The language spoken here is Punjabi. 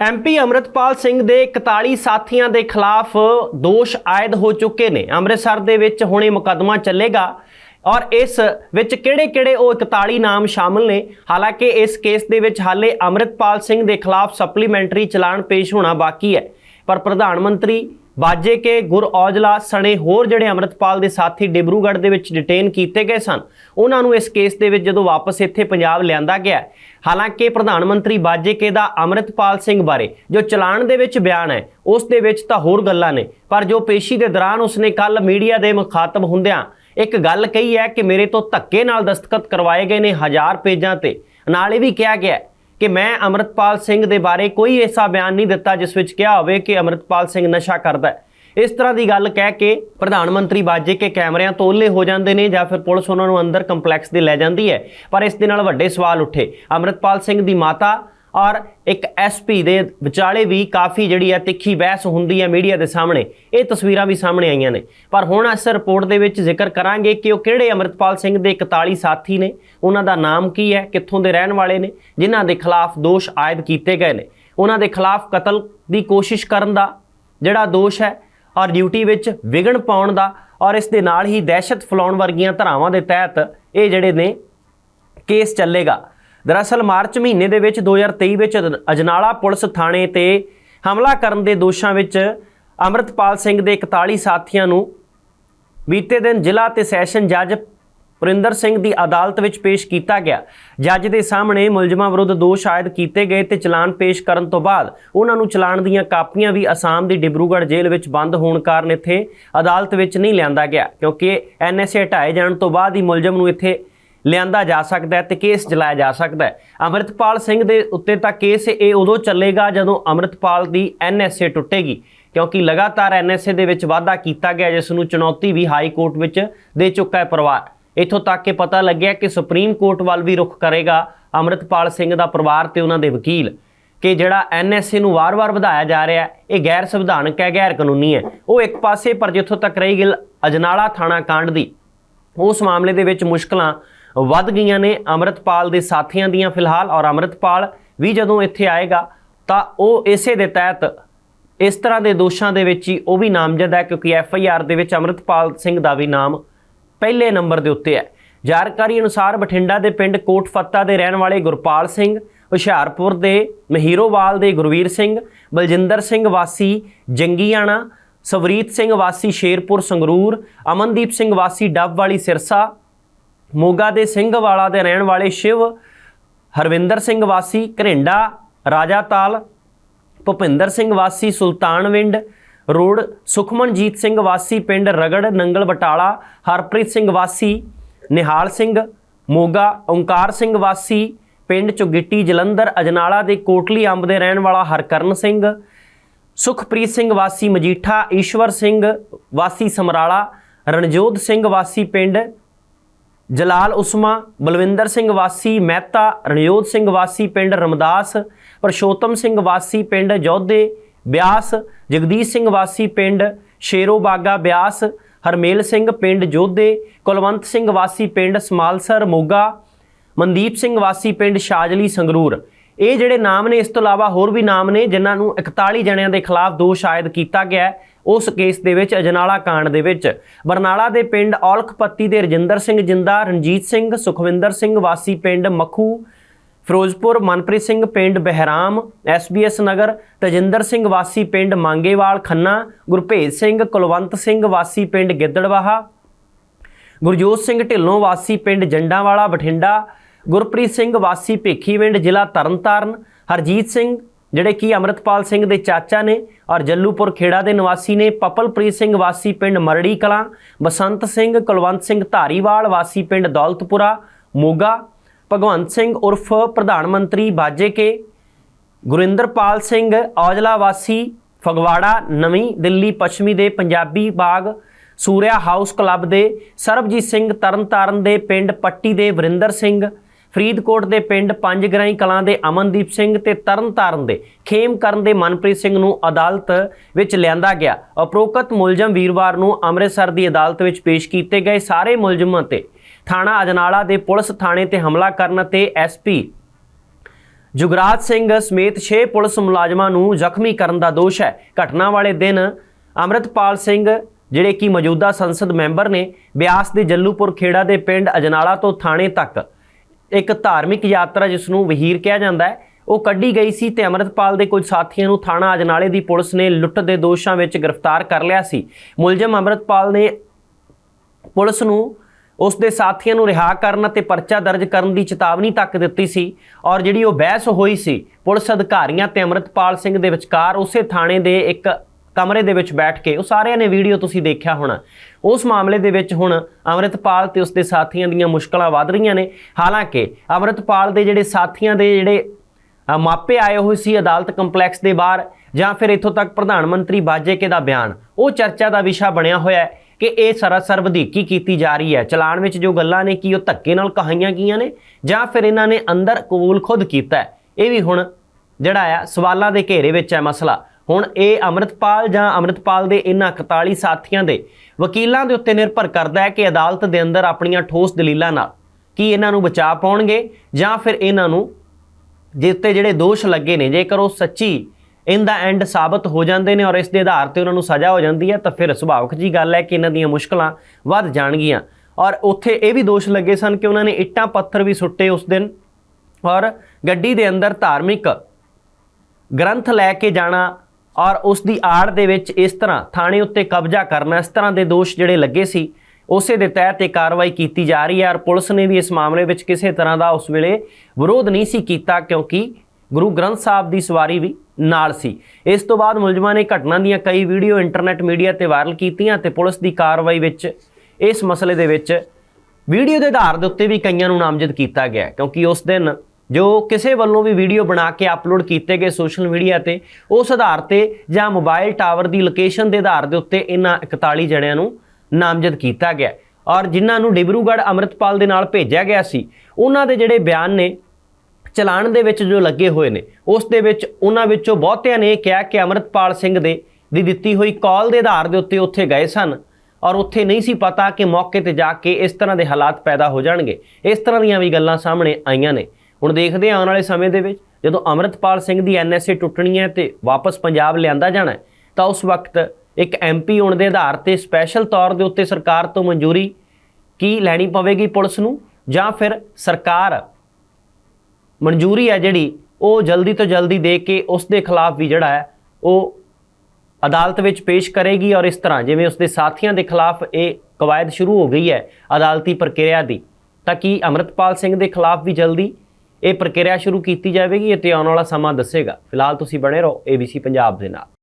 ਐਮਪੀ ਅਮਰਤਪਾਲ ਸਿੰਘ ਦੇ 41 ਸਾਥੀਆਂ ਦੇ ਖਿਲਾਫ ਦੋਸ਼ ਆਇਦ ਹੋ ਚੁੱਕੇ ਨੇ। ਅੰਮ੍ਰਿਤਸਰ ਦੇ ਵਿੱਚ ਹੁਣ ਇਹ ਮੁਕੱਦਮਾ ਚੱਲੇਗਾ ਔਰ ਇਸ ਵਿੱਚ ਕਿਹੜੇ-ਕਿਹੜੇ ਉਹ 41 ਨਾਮ ਸ਼ਾਮਲ ਨੇ? ਹਾਲਾਂਕਿ ਇਸ ਕੇਸ ਦੇ ਵਿੱਚ ਹਾਲੇ ਅਮਰਤਪਾਲ ਸਿੰਘ ਦੇ ਖਿਲਾਫ ਸਪਲੀਮੈਂਟਰੀ ਚਲਾਨ ਪੇਸ਼ ਹੋਣਾ ਬਾਕੀ ਹੈ। ਪਰ ਪ੍ਰਧਾਨ ਮੰਤਰੀ ਬਾਜੇ ਕੇ ਗੁਰ ਔਜਲਾ ਸਣੇ ਹੋਰ ਜਿਹੜੇ ਅਮਰਤਪਾਲ ਦੇ ਸਾਥੀ ਡਿਬਰੂਗੜ੍ਹ ਦੇ ਵਿੱਚ ਡਿਟੇਨ ਕੀਤੇ ਗਏ ਸਨ, ਉਹਨਾਂ ਨੂੰ ਇਸ ਕੇਸ ਦੇ ਵਿੱਚ ਜਦੋਂ ਵਾਪਸ ਇੱਥੇ ਪੰਜਾਬ ਲਿਆਂਦਾ ਗਿਆ ਹਾਲਾਂਕਿ ਪ੍ਰਧਾਨ ਮੰਤਰੀ ਬਾਜੇ ਕੇ ਦਾ ਅਮਰਤਪਾਲ ਸਿੰਘ ਬਾਰੇ ਜੋ ਚਲਾਨ ਦੇ ਵਿੱਚ ਬਿਆਨ ਹੈ, ਉਸ ਦੇ ਵਿੱਚ ਤਾਂ ਹੋਰ ਗੱਲਾਂ ਨੇ, ਪਰ ਜੋ ਪੇਸ਼ੀ ਦੇ ਦੌਰਾਨ ਉਸਨੇ ਕੱਲ ਮੀਡੀਆ ਦੇ ਮੁਖਾਤਬ ਹੁੰਦਿਆਂ ਇੱਕ ਗੱਲ ਕਹੀ ਹੈ ਕਿ ਮੇਰੇ ਤੋਂ ਧੱਕੇ ਨਾਲ ਦਸਤਖਤ ਕਰਵਾਏ ਗਏ ਨੇ ਹਜ਼ਾਰ ਪੇਜਾਂ ਤੇ, ਨਾਲ ਇਹ ਵੀ ਕਿਹਾ ਗਿਆ ਕਿ ਮੈਂ ਅਮਰਤਪਾਲ ਸਿੰਘ ਦੇ ਬਾਰੇ ਕੋਈ ਐਸਾ ਬਿਆਨ ਨਹੀਂ ਦਿੱਤਾ ਜਿਸ ਵਿੱਚ ਕਿਹਾ ਹੋਵੇ ਕਿ ਅਮਰਤਪਾਲ ਸਿੰਘ ਨਸ਼ਾ ਕਰਦਾ ਹੈ। ਇਸ ਤਰ੍ਹਾਂ ਦੀ ਗੱਲ ਕਹਿ ਕੇ ਪ੍ਰਧਾਨ ਮੰਤਰੀ ਬਾਜੇ ਕੇ ਕੈਮਰਿਆਂ ਤੋਂ ਓਲੇ ਹੋ ਜਾਂਦੇ ਨੇ ਜਾਂ ਫਿਰ ਪੁਲਿਸ ਉਹਨਾਂ ਨੂੰ ਅੰਦਰ ਕੰਪਲੈਕਸ ਦੇ ਲੈ ਜਾਂਦੀ ਹੈ। ਪਰ ਇਸ ਦੇ ਨਾਲ ਵੱਡੇ ਸਵਾਲ ਉੱਠੇ। ਅਮਰਤਪਾਲ ਸਿੰਘ ਦੀ ਮਾਤਾ ਔਰ ਇੱਕ ਐਸਪੀ ਦੇ ਵਿਚਾਲੇ ਵੀ ਕਾਫੀ ਜਿਹੜੀ ਹੈ ਤਿੱਖੀ ਬਹਿਸ ਹੁੰਦੀ ਹੈ ਮੀਡੀਆ ਦੇ ਸਾਹਮਣੇ। ਇਹ ਤਸਵੀਰਾਂ ਵੀ ਸਾਹਮਣੇ ਆਈਆਂ ਨੇ। ਪਰ ਹੁਣ ਇਸ ਰਿਪੋਰਟ ਦੇ ਵਿੱਚ ਜ਼ਿਕਰ ਕਰਾਂਗੇ ਕਿ ਉਹ ਕਿਹੜੇ ਅਮਰਤਪਾਲ ਸਿੰਘ ਦੇ 41 ਸਾਥੀ ਨੇ, ਉਹਨਾਂ ਦਾ ਨਾਮ ਕੀ ਹੈ, ਕਿੱਥੋਂ ਦੇ ਰਹਿਣ ਵਾਲੇ ਨੇ, ਜਿਨ੍ਹਾਂ ਦੇ ਖਿਲਾਫ ਦੋਸ਼ ਆਇਦ ਕੀਤੇ ਗਏ ਨੇ। ਉਹਨਾਂ ਦੇ ਖਿਲਾਫ ਕਤਲ ਦੀ ਕੋਸ਼ਿਸ਼ ਕਰਨ ਦਾ ਜਿਹੜਾ ਦੋਸ਼ ਹੈ ਔਰ ਡਿਊਟੀ ਵਿੱਚ ਵਿਗਣ ਪਾਉਣ ਦਾ ਔਰ ਇਸ ਦੇ ਨਾਲ ਹੀ ਦਹਿਸ਼ਤ ਫੈਲਾਉਣ ਵਰਗੀਆਂ ਧਾਰਾਵਾਂ ਦੇ ਤਹਿਤ ਇਹ ਜਿਹੜੇ ਨੇ ਕੇਸ ਚੱਲੇਗਾ। ਦਰਅਸਲ ਮਾਰਚ ਮਹੀਨੇ ਦੇ ਵਿੱਚ 2023 ਵਿੱਚ ਅਜ- ਅਜਨਾਲਾ ਪੁਲਿਸ ਥਾਣੇ ਤੇ ਹਮਲਾ ਕਰਨ ਦੇ ਦੋਸ਼ਾਂ ਵਿੱਚ ਅਮਰਤਪਾਲ ਸਿੰਘ ਦੇ 41 ਸਾਥੀਆਂ ਨੂੰ ਬੀਤੇ ਦਿਨ ਜ਼ਿਲ੍ਹਾ ਤੇ ਸੈਸ਼ਨ ਜੱਜ ਪੁਰਿੰਦਰ ਸਿੰਘ ਦੀ ਅਦਾਲਤ ਵਿੱਚ ਪੇਸ਼ ਕੀਤਾ ਗਿਆ। ਜੱਜ ਦੇ ਸਾਹਮਣੇ ਮੁਲਜ਼ਮਾਂ ਵਿਰੁੱਧ ਦੋਸ਼ ਆਇਦ ਕੀਤੇ ਗਏ ਤੇ ਚਲਾਨ ਪੇਸ਼ ਕਰਨ ਤੋਂ ਬਾਅਦ ਉਹਨਾਂ ਨੂੰ ਚਲਾਨ ਦੀਆਂ ਕਾਪੀਆਂ ਵੀ ਅਸਾਮ ਦੀ ਡਿਬਰੂਗੜ੍ਹ ਜੇਲ੍ਹ ਵਿੱਚ ਬੰਦ ਹੋਣ ਕਾਰਨ ਇੱਥੇ ਅਦਾਲਤ ਵਿੱਚ ਨਹੀਂ ਲਿਆਂਦਾ ਗਿਆ, ਕਿਉਂਕਿ ਐਨਐਸਏ ਹਟਾਏ ਜਾਣ ਤੋਂ ਬਾਅਦ ਹੀ ਮੁਲਜ਼ਮ ਨੂੰ ਇੱਥੇ ਲਿਆਂਦਾ ਜਾ ਸਕਦਾ ਹੈ ਤੇ ਕੇਸ ਚਲਾਇਆ ਜਾ ਸਕਦਾ ਹੈ। ਅਮਰਿਤਪਾਲ ਸਿੰਘ ਦੇ ਉੱਤੇ ਤਾਂ ਕੇਸ ਇਹ ਉਦੋਂ ਚੱਲੇਗਾ ਜਦੋਂ ਅਮਰਿਤਪਾਲ ਦੀ ਐਨਐਸਏ ਟੁੱਟੇਗੀ, ਕਿਉਂਕਿ ਲਗਾਤਾਰ ਐਨਐਸਏ ਦੇ ਵਿੱਚ ਵਾਧਾ ਕੀਤਾ ਗਿਆ, ਜਿਸ ਨੂੰ ਚੁਣੌਤੀ ਵੀ ਹਾਈ ਕੋਰਟ ਵਿੱਚ ਦੇ ਚੁੱਕਾ ਹੈ ਪਰਿਵਾਰ। ਇੱਥੋਂ ਤੱਕ ਕਿ ਪਤਾ ਲੱਗਿਆ ਕਿ ਸੁਪਰੀਮ ਕੋਰਟ ਵੱਲ ਵੀ ਰੁਖ ਕਰੇਗਾ ਅਮਰਿਤਪਾਲ ਸਿੰਘ ਦਾ ਪਰਿਵਾਰ ਤੇ ਉਹਨਾਂ ਦੇ ਵਕੀਲ, ਕਿ ਜਿਹੜਾ ਐਨਐਸਏ ਨੂੰ ਵਾਰ-ਵਾਰ ਵਧਾਇਆ ਜਾ ਰਿਹਾ ਇਹ ਗੈਰ ਸੰਵਿਧਾਨਕ ਹੈ, ਗੈਰ ਕਾਨੂੰਨੀ ਹੈ। ਉਹ ਇੱਕ ਪਾਸੇ ਪਰ ਜਿੱਥੋਂ ਤੱਕ ਰਹੀ ਗੱਲ ਅਜਨਾਲਾ ਥਾਣਾ ਕਾਂਡ ਦੀ, ਉਸ ਮਾਮਲੇ ਦੇ ਵਿੱਚ ਮੁਸ਼ਕਲਾਂ ਵੱਧ ਗਈਆਂ ਨੇ ਅਮਰਤਪਾਲ ਦੇ ਸਾਥੀਆਂ ਦੀਆਂ ਫਿਲਹਾਲ ਔਰ ਅਮਰਤਪਾਲ ਵੀ ਜਦੋਂ ਇੱਥੇ ਆਏਗਾ ਤਾਂ ਉਹ ਇਸੇ ਦੇ ਤਹਿਤ ਇਸ ਤਰ੍ਹਾਂ ਦੇ ਦੋਸ਼ਾਂ ਦੇ ਵਿੱਚ ਹੀ ਉਹ ਵੀ ਨਾਮਜ਼ਦ ਹੈ ਕਿਉਂਕਿ ਐਫ ਆਈ ਆਰ ਦੇ ਵਿੱਚ ਅਮਰਤਪਾਲ ਸਿੰਘ ਦਾ ਵੀ ਨਾਮ ਪਹਿਲੇ ਨੰਬਰ ਦੇ ਉੱਤੇ ਹੈ। ਜਾਣਕਾਰੀ ਅਨੁਸਾਰ ਬਠਿੰਡਾ ਦੇ ਪਿੰਡ ਕੋਟਫੱਤਾ ਦੇ ਰਹਿਣ ਵਾਲੇ ਗੁਰਪਾਲ ਸਿੰਘ, ਹੁਸ਼ਿਆਰਪੁਰ ਦੇ ਮਹੀਰੋਵਾਲ ਦੇ ਗੁਰਵੀਰ ਸਿੰਘ, ਬਲਜਿੰਦਰ ਸਿੰਘ ਵਾਸੀ, ਜੰਗੀਆਣਾ, ਸਵਰੀਤ ਸਿੰਘ ਵਾਸੀ ਸ਼ੇਰਪੁਰ, ਸੰਗਰੂਰ, ਅਮਨਦੀਪ ਸਿੰਘ ਵਾਸੀ ਡੱਬ ਵਾਲੀ ਸਿਰਸਾ ਮੋਗਾ ਦੇ ਸਿੰਘਵਾਲਾ ਦੇ ਰਹਿਣ ਵਾਲੇ ਸ਼ਿਵ ਹਰਵਿੰਦਰ ਸਿੰਘ ਵਾਸੀ, ਘਰਿੰਡਾ ਰਾਜਾਤਾਲ ਭੁਪਿੰਦਰ ਸਿੰਘ ਵਾਸੀ ਸੁਲਤਾਨਵਿੰਡ ਰੋਡ ਸੁਖਮਨਜੀਤ ਸਿੰਘ ਵਾਸੀ, ਪਿੰਡ ਰਗੜ, ਨੰਗਲ ਬਟਾਲਾ, ਹਰਪ੍ਰੀਤ ਸਿੰਘ ਵਾਸੀ, ਨਿਹਾਲ ਸਿੰਘ, ਮੋਗਾ ਓਂਕਾਰ ਸਿੰਘ ਵਾਸੀ, ਪਿੰਡ ਚੁਗਿੱਟੀ ਜਲੰਧਰ, ਅਜਨਾਲਾ ਦੇ ਕੋਟਲੀ ਅੰਬ ਦੇ ਰਹਿਣ ਵਾਲਾ ਹਰਕਰਨ ਸਿੰਘ, ਸੁਖਪ੍ਰੀਤ ਸਿੰਘ ਵਾਸੀ ਮਜੀਠਾ, ਈਸ਼ਵਰ ਸਿੰਘ ਵਾਸੀ ਸਮਰਾਲਾ ਰਣਜੋਤ ਸਿੰਘ ਵਾਸੀ ਪਿੰਡ ਜਲਾਲ ਉਸਮਾ, ਬਲਵਿੰਦਰ ਸਿੰਘ ਵਾਸੀ, ਮਹਿਤਾ, ਰਣਜੋਤ ਸਿੰਘ ਵਾਸੀ, ਪਿੰਡ ਰਮਦਾਸ, ਪਰਸ਼ੋਤਮ ਸਿੰਘ ਵਾਸੀ, ਪਿੰਡ ਜੋਧੇ, ਬਿਆਸ, ਜਗਦੀਸ਼ ਸਿੰਘ ਵਾਸੀ, ਪਿੰਡ ਸ਼ੇਰੋ ਬਾਗਾ ਬਿਆਸ, ਹਰਮੇਲ ਸਿੰਘ, ਪਿੰਡ ਜੋਧੇ, ਕੁਲਵੰਤ ਸਿੰਘ ਵਾਸੀ, ਪਿੰਡ ਸਮਾਲਸਰ, ਮੋਗਾ, ਮਨਦੀਪ ਸਿੰਘ ਵਾਸੀ, ਪਿੰਡ ਸ਼ਾਜਲੀ, ਸੰਗਰੂਰ। ਇਹ ਜਿਹੜੇ ਨਾਮ ਨੇ, ਇਸ ਤੋਂ ਇਲਾਵਾ ਹੋਰ ਵੀ ਨਾਮ ਨੇ, ਜਿਨ੍ਹਾਂ ਨੂੰ 41 ਜਣਿਆਂ ਦੇ ਖਿਲਾਫ ਦੋਸ਼ ਆਇਦ ਕੀਤਾ ਗਿਆ ਉਸ ਕੇਸ ਦੇ ਵਿੱਚ ਅਜਨਾਲਾ ਕਾਂਡ ਦੇ ਵਿੱਚ ਬਰਨਾਲਾ ਦੇ ਪਿੰਡ ਔਲਖਪੱਤੀ ਦੇ ਰਜਿੰਦਰ ਸਿੰਘ ਜਿੰਦਾ, ਰਣਜੀਤ ਸਿੰਘ, ਸੁਖਵਿੰਦਰ ਸਿੰਘ ਵਾਸੀ ਪਿੰਡ ਮਖੂ, ਫਿਰੋਜ਼ਪੁਰ, ਮਨਪ੍ਰੀਤ ਸਿੰਘ ਪਿੰਡ ਬਹਿਰਾਮ ਐਸਬੀਐਸ ਨਗਰ, ਤਜਿੰਦਰ ਸਿੰਘ ਵਾਸੀ ਪਿੰਡ ਮੰਗੇਵਾਲ ਖੰਨਾ, ਗੁਰਭੇਜ ਸਿੰਘ, ਕੁਲਵੰਤ ਸਿੰਘ ਵਾਸੀ ਪਿੰਡ ਗਿੱਦੜਵਾਹਾ, ਗੁਰਜੋਤ ਸਿੰਘ ਢਿੱਲੋਂ ਵਾਸੀ ਪਿੰਡ ਜੰਡਾਂਵਾਲਾ ਬਠਿੰਡਾ, ਗੁਰਪ੍ਰੀਤ ਸਿੰਘ ਵਾਸੀ ਭੇਖੀਵਿੰਡ ਜ਼ਿਲ੍ਹਾ ਤਰਨਤਾਰਨ, ਹਰਜੀਤ ਸਿੰਘ ਜਿਹੜੇ ਕਿ ਅਮਰਤਪਾਲ ਸਿੰਘ ਦੇ ਚਾਚਾ ਨੇ ਔਰ ਜੱਲੂਪੁਰ ਖੇੜਾ ਦੇ ਨਿਵਾਸੀ ਨੇ, ਪਪਲਪ੍ਰੀਤ ਸਿੰਘ ਵਾਸੀ ਪਿੰਡ ਮਰੜੀ ਕਲਾਂ, ਬਸੰਤ ਸਿੰਘ ਕੁਲਵੰਤ ਸਿੰਘ ਧਾਰੀਵਾਲ ਵਾਸੀ ਪਿੰਡ ਦੌਲਤਪੁਰਾ, ਮੋਗਾ, ਭਗਵੰਤ ਸਿੰਘ ਉਰਫ ਪ੍ਰਧਾਨ ਮੰਤਰੀ ਬਾਜੇ ਕੇ, ਗੁਰਿੰਦਰਪਾਲ ਸਿੰਘ ਔਜਲਾ ਵਾਸੀ, ਫਗਵਾੜਾ, ਨਵੀਂ ਦਿੱਲੀ ਪੱਛਮੀ ਦੇ ਪੰਜਾਬੀ ਬਾਗ, ਸੂਰਿਆ ਹਾਊਸ ਕਲੱਬ ਦੇ ਸਰਬਜੀਤ ਸਿੰਘ ਤਰਨਤਾਰਨ ਦੇ ਪਿੰਡ ਪੱਟੀ ਦੇ ਵਰਿੰਦਰ ਸਿੰਘ ਫਰੀਦਕੋਟ ਦੇ ਪਿੰਡ ਪੰਜਗਰਾਈ ਕਲਾਂ ਦੇ ਅਮਨਦੀਪ ਸਿੰਘ ਤੇ ਤਰਨਤਾਰਨ ਦੇ ਖੇਮ ਕਰਨ ਦੇ ਮਨਪ੍ਰੀਤ ਸਿੰਘ ਨੂੰ ਅਦਾਲਤ ਵਿੱਚ ਲਿਆਂਦਾ ਗਿਆ। ਉਪਰੋਕਤ ਮੁਲਜ਼ਮ ਵੀਰਵਾਰ ਨੂੰ ਅੰਮ੍ਰਿਤਸਰ ਦੀ ਅਦਾਲਤ ਵਿੱਚ ਪੇਸ਼ ਕੀਤੇ ਗਏ ਸਾਰੇ ਮੁਲਜ਼ਮਾਂ ਤੇ ਥਾਣਾ ਅਜਨਾਲਾ ਦੇ ਪੁਲਿਸ ਥਾਣੇ ਤੇ ਹਮਲਾ ਕਰਨ ਤੇ ਐਸਪੀ ਜੁਗਰਾਜ ਸਿੰਘ ਸਮੇਤ 6 ਪੁਲਿਸ ਮੁਲਾਜ਼ਮਾਂ ਨੂੰ ਜ਼ਖਮੀ ਕਰਨ ਦਾ ਦੋਸ਼ ਹੈ। ਘਟਨਾ ਵਾਲੇ ਦਿਨ ਅੰਮ੍ਰਿਤਪਾਲ ਸਿੰਘ, ਜਿਹੜੇ ਕਿ ਮੌਜੂਦਾ ਸੰਸਦ ਮੈਂਬਰ ਨੇ, ਬਿਆਸ ਦੇ ਜੱਲੂਪੁਰ ਖੇੜਾ ਦੇ ਪਿੰਡ ਅਜਨਾਲਾ ਤੋਂ ਥਾਣੇ ਤੱਕ ਇੱਕ ਧਾਰਮਿਕ ਯਾਤਰਾ ਜਿਸ ਨੂੰ ਵਹੀਰ ਕਿਹਾ ਜਾਂਦਾ ਹੈ, ਉਹ ਕੱਢੀ ਗਈ ਸੀ ਤੇ ਅਮਰਤਪਾਲ ਦੇ ਕੁਝ ਸਾਥੀਆਂ ਨੂੰ ਥਾਣਾ ਅਜਨਾਲੇ ਦੀ ਪੁਲਿਸ ਨੇ ਲੁੱਟ ਦੇ ਦੋਸ਼ਾਂ ਵਿੱਚ ਗ੍ਰਿਫਤਾਰ ਕਰ ਲਿਆ ਸੀ। ਮੁਲਜ਼ਮ ਅਮਰਤਪਾਲ ਨੇ ਪੁਲਿਸ ਨੂੰ ਉਸ ਦੇ ਸਾਥੀਆਂ ਨੂੰ ਰਿਹਾ ਕਰਨ ਅਤੇ ਪਰਚਾ ਦਰਜ ਕਰਨ ਦੀ ਚੇਤਾਵਨੀ ਤੱਕ ਦਿੱਤੀ ਸੀ ਔਰ ਜਿਹੜੀ ਉਹ ਬਹਿਸ ਹੋਈ ਸੀ, ਪੁਲਿਸ ਅਧਿਕਾਰੀਆਂ ਤੇ ਅਮਰਤਪਾਲ ਸਿੰਘ ਦੇ ਵਿਚਕਾਰ ਉਸੇ ਥਾਣੇ ਦੇ ਇੱਕ ਕਮਰੇ ਦੇ ਵਿੱਚ ਬੈਠ ਕੇ, ਉਹ ਸਾਰਿਆਂ ਨੇ ਵੀਡੀਓ ਤੁਸੀਂ ਦੇਖਿਆ ਹੋਣਾ। ਉਸ ਮਾਮਲੇ ਦੇ ਵਿੱਚ ਹੁਣ ਅਮਰਿਤਪਾਲ ਤੇ ਉਸਦੇ ਸਾਥੀਆਂ ਦੀਆਂ ਮੁਸ਼ਕਲਾਂ ਵੱਧ ਰਹੀਆਂ ਨੇ। ਹਾਲਾਂਕਿ ਅਮਰਿਤਪਾਲ ਦੇ ਜਿਹੜੇ ਸਾਥੀਆਂ ਦੇ ਜਿਹੜੇ ਮਾਪੇ ਆਏ ਹੋਏ ਸੀ ਅਦਾਲਤ ਕੰਪਲੈਕਸ ਦੇ ਬਾਹਰ, ਜਾਂ ਫਿਰ ਇੱਥੋਂ ਤੱਕ ਪ੍ਰਧਾਨ ਮੰਤਰੀ ਬਾਜੇਕੇ ਦਾ ਬਿਆਨ, ਉਹ ਚਰਚਾ ਦਾ ਵਿਸ਼ਾ ਬਣਿਆ ਹੋਇਆ ਹੈ ਕਿ ਇਹ ਸਰਾਸਰ ਵਧੀਕੀ ਕੀਤੀ ਜਾ ਰਹੀ ਹੈ। ਚਲਾਨ ਵਿੱਚ ਜੋ ਗੱਲਾਂ ਨੇ, ਕੀ ਉਹ ਧੱਕੇ ਨਾਲ ਕਹਾਈਆਂ ਗਈਆਂ ਨੇ, ਜਾਂ ਫਿਰ ਇਹਨਾਂ ਨੇ ਅੰਦਰ ਕਬੂਲ ਖੁਦ ਕੀਤਾ ਇਹ ਵੀ ਹੁਣ ਜਿਹੜਾ ਆ ਸਵਾਲਾਂ ਦੇ ਘੇਰੇ ਵਿੱਚ ਹੈ ਮਸਲਾ। ਹੁਣ ਇਹ ਅਮਰਿਤਪਾਲ ਜਾਂ ਅਮਰਿਤਪਾਲ ਦੇ ਇਹਨਾਂ 41 ਸਾਥੀਆਂ ਦੇ ਵਕੀਲਾਂ ਦੇ ਉੱਤੇ ਨਿਰਭਰ ਕਰਦਾ ਹੈ ਕਿ ਅਦਾਲਤ ਦੇ ਅੰਦਰ ਆਪਣੀਆਂ ਠੋਸ ਦਲੀਲਾਂ ਨਾਲ ਕੀ ਇਹਨਾਂ ਨੂੰ ਬਚਾ ਪਾਉਣਗੇ ਜਾਂ ਫਿਰ ਇਹਨਾਂ ਨੂੰ ਜਿਸ ਤੇ ਜਿਹੜੇ ਦੋਸ਼ ਲੱਗੇ ਨੇ, ਜੇਕਰ ਉਹ ਸੱਚੀ ਇਨ ਦਾ ਐਂਡ ਸਾਬਤ ਹੋ ਜਾਂਦੇ ਨੇ ਔਰ ਇਸ ਦੇ ਆਧਾਰ ਤੇ ਉਹਨਾਂ ਨੂੰ ਸਜ਼ਾ ਹੋ ਜਾਂਦੀ ਹੈ, ਤਾਂ ਫਿਰ ਸੁਭਾਵਿਕ ਜੀ ਗੱਲ ਹੈ ਕਿ ਇਹਨਾਂ ਦੀਆਂ ਮੁਸ਼ਕਲਾਂ ਵੱਧ ਜਾਣਗੀਆਂ। ਔਰ ਉੱਥੇ ਇਹ ਵੀ ਦੋਸ਼ ਲੱਗੇ ਸਨ ਕਿ ਉਹਨਾਂ ਨੇ ਇੱਟਾਂ ਪੱਥਰ ਵੀ ਸੁੱਟੇ ਉਸ ਦਿਨ ਔਰ ਗੱਡੀ ਦੇ ਅੰਦਰ ਧਾਰਮਿਕ ਗ੍ਰੰਥ ਲੈ ਕੇ ਜਾਣਾ ਔਰ ਉਸ ਦੀ ਆੜ ਦੇ ਵਿੱਚ ਇਸ ਤਰ੍ਹਾਂ ਥਾਣੇ ਉੱਤੇ ਕਬਜ਼ਾ ਕਰਨਾ, ਇਸ ਤਰ੍ਹਾਂ ਦੇ ਦੋਸ਼ ਜਿਹੜੇ ਲੱਗੇ ਸੀ, ਉਸੇ ਦੇ ਤਹਿਤ ਇਹ ਕਾਰਵਾਈ ਕੀਤੀ ਜਾ ਰਹੀ ਹੈ ਔਰ ਪੁਲਿਸ ਨੇ ਵੀ ਇਸ ਮਾਮਲੇ ਵਿੱਚ ਕਿਸੇ ਤਰ੍ਹਾਂ ਦਾ ਉਸ ਵੇਲੇ ਵਿਰੋਧ ਨਹੀਂ ਸੀ ਕੀਤਾ ਕਿਉਂਕਿ ਗੁਰੂ ਗ੍ਰੰਥ ਸਾਹਿਬ ਦੀ ਸਵਾਰੀ ਵੀ ਨਾਲ ਸੀ। ਇਸ ਤੋਂ ਬਾਅਦ ਮੁਲਜ਼ਮਾਂ ਨੇ ਘਟਨਾ ਦੀਆਂ ਕਈ ਵੀਡੀਓ ਇੰਟਰਨੈਟ ਮੀਡੀਆ ਤੇ ਵਾਇਰਲ ਕੀਤੀਆਂ ਤੇ ਪੁਲਿਸ ਦੀ ਕਾਰਵਾਈ ਵਿੱਚ ਇਸ ਮਸਲੇ ਦੇ ਵਿੱਚ ਵੀਡੀਓ ਦੇ ਆਧਾਰ ਦੇ ਉੱਤੇ ਵੀ ਕਈਆਂ ਨੂੰ ਨਾਮਜ਼ਦ ਕੀਤਾ ਗਿਆ ਕਿਉਂਕਿ ਉਸ ਦਿਨ ਜੋ ਕਿਸੇ ਵੱਲੋਂ ਵੀ ਵੀਡੀਓ ਬਣਾ ਕੇ ਅਪਲੋਡ ਕੀਤੇ ਗਏ ਸੋਸ਼ਲ ਮੀਡੀਆ ਤੇ, ਉਸ ਆਧਾਰ ਤੇ ਜਾਂ ਮੋਬਾਈਲ ਟਾਵਰ ਦੀ ਲੋਕੇਸ਼ਨ ਦੇ ਆਧਾਰ ਦੇ ਉੱਤੇ ਇਹਨਾਂ 41 ਜਣਿਆਂ ਨੂੰ ਨਾਮਜ਼ਦ ਕੀਤਾ ਗਿਆ ਔਰ ਜਿਨ੍ਹਾਂ ਨੂੰ ਡਿਬਰੂਗੜ੍ਹ ਅੰਮ੍ਰਿਤਪਾਲ ਦੇ ਨਾਲ ਭੇਜਿਆ ਗਿਆ ਸੀ, ਉਹਨਾਂ ਦੇ ਜਿਹੜੇ ਬਿਆਨ ਨੇ, ਚਲਾਨ ਦੇ ਵਿੱਚ ਜੋ ਲੱਗੇ ਹੋਏ ਨੇ, ਉਸ ਦੇ ਵਿੱਚ ਉਹਨਾਂ ਵਿੱਚੋਂ ਬਹੁਤਿਆਂ ਨੇ ਕਿਹਾ ਕਿ ਅਮਰਤਪਾਲ ਸਿੰਘ ਦੇ ਦੀ ਦਿੱਤੀ ਹੋਈ ਕਾਲ ਦੇ ਆਧਾਰ ਦੇ ਉੱਤੇ ਉੱਥੇ ਗਏ ਸਨ। ਔਰ ਉੱਥੇ ਨਹੀਂ ਸੀ ਪਤਾ ਕਿ ਮੌਕੇ ਤੇ ਜਾ ਕੇ ਇਸ ਤਰ੍ਹਾਂ ਦੇ ਹਾਲਾਤ ਪੈਦਾ ਹੋ ਜਾਣਗੇ। ਇਸ ਤਰ੍ਹਾਂ ਦੀਆਂ ਵੀ ਗੱਲਾਂ ਸਾਹਮਣੇ ਆਈਆਂ ਨੇ। ਹੁਣ ਦੇਖਦੇ ਹਾਂ ਆਉਣ ਵਾਲੇ ਸਮੇਂ ਦੇ ਵਿੱਚ, ਜਦੋਂ ਅਮਰਤਪਾਲ ਸਿੰਘ ਦੀ ਐਨਐਸਏ ਟੁੱਟਣੀ ਹੈ ਤੇ ਵਾਪਸ ਪੰਜਾਬ ਲਿਆਂਦਾ ਜਾਣਾ ਤਾਂ ਉਸ ਵਕਤ ਇੱਕ ਐਮਪੀ ਹੋਣ ਦੇ ਆਧਾਰ ਤੇ ਸਪੈਸ਼ਲ ਤੌਰ ਦੇ ਉੱਤੇ ਸਰਕਾਰ ਤੋਂ ਮਨਜ਼ੂਰੀ ਕੀ ਲੈਣੀ ਪਵੇਗੀ ਪੁਲਿਸ ਨੂੰ, ਜਾਂ ਫਿਰ ਸਰਕਾਰ ਮਨਜ਼ੂਰੀ ਹੈ ਜਿਹੜੀ ਉਹ ਜਲਦੀ ਤੋਂ ਜਲਦੀ ਦੇ ਕੇ ਉਸ ਦੇ ਖਿਲਾਫ ਵੀ ਜਿਹੜਾ ਹੈ, ਉਹ ਅਦਾਲਤ ਵਿੱਚ ਪੇਸ਼ ਕਰੇਗੀ ਔਰ ਇਸ ਤਰ੍ਹਾਂ ਜਿਵੇਂ ਉਸ ਦੇ ਸਾਥੀਆਂ ਦੇ ਖਿਲਾਫ ਇਹ ਕਵਾਇਦ ਸ਼ੁਰੂ ਹੋ ਗਈ ਹੈ ਅਦਾਲਤੀ ਪ੍ਰਕਿਰਿਆ ਦੀ, ਤਾਂ ਕੀ ਅਮਰਤਪਾਲ ਸਿੰਘ ਦੇ ਖਿਲਾਫ ਵੀ ਜਲਦੀ ਇਹ ਪ੍ਰਕਿਰਿਆ ਸ਼ੁਰੂ ਕੀਤੀ ਜਾਵੇਗੀ ਅਤੇ ਆਉਣ ਵਾਲਾ ਸਮਾਂ ਦੱਸੇਗਾ। ਫਿਲਹਾਲ ਤੁਸੀਂ ਬਣੇ ਰਹੋ ABC ਪੰਜਾਬ ਦੇ ਨਾਲ।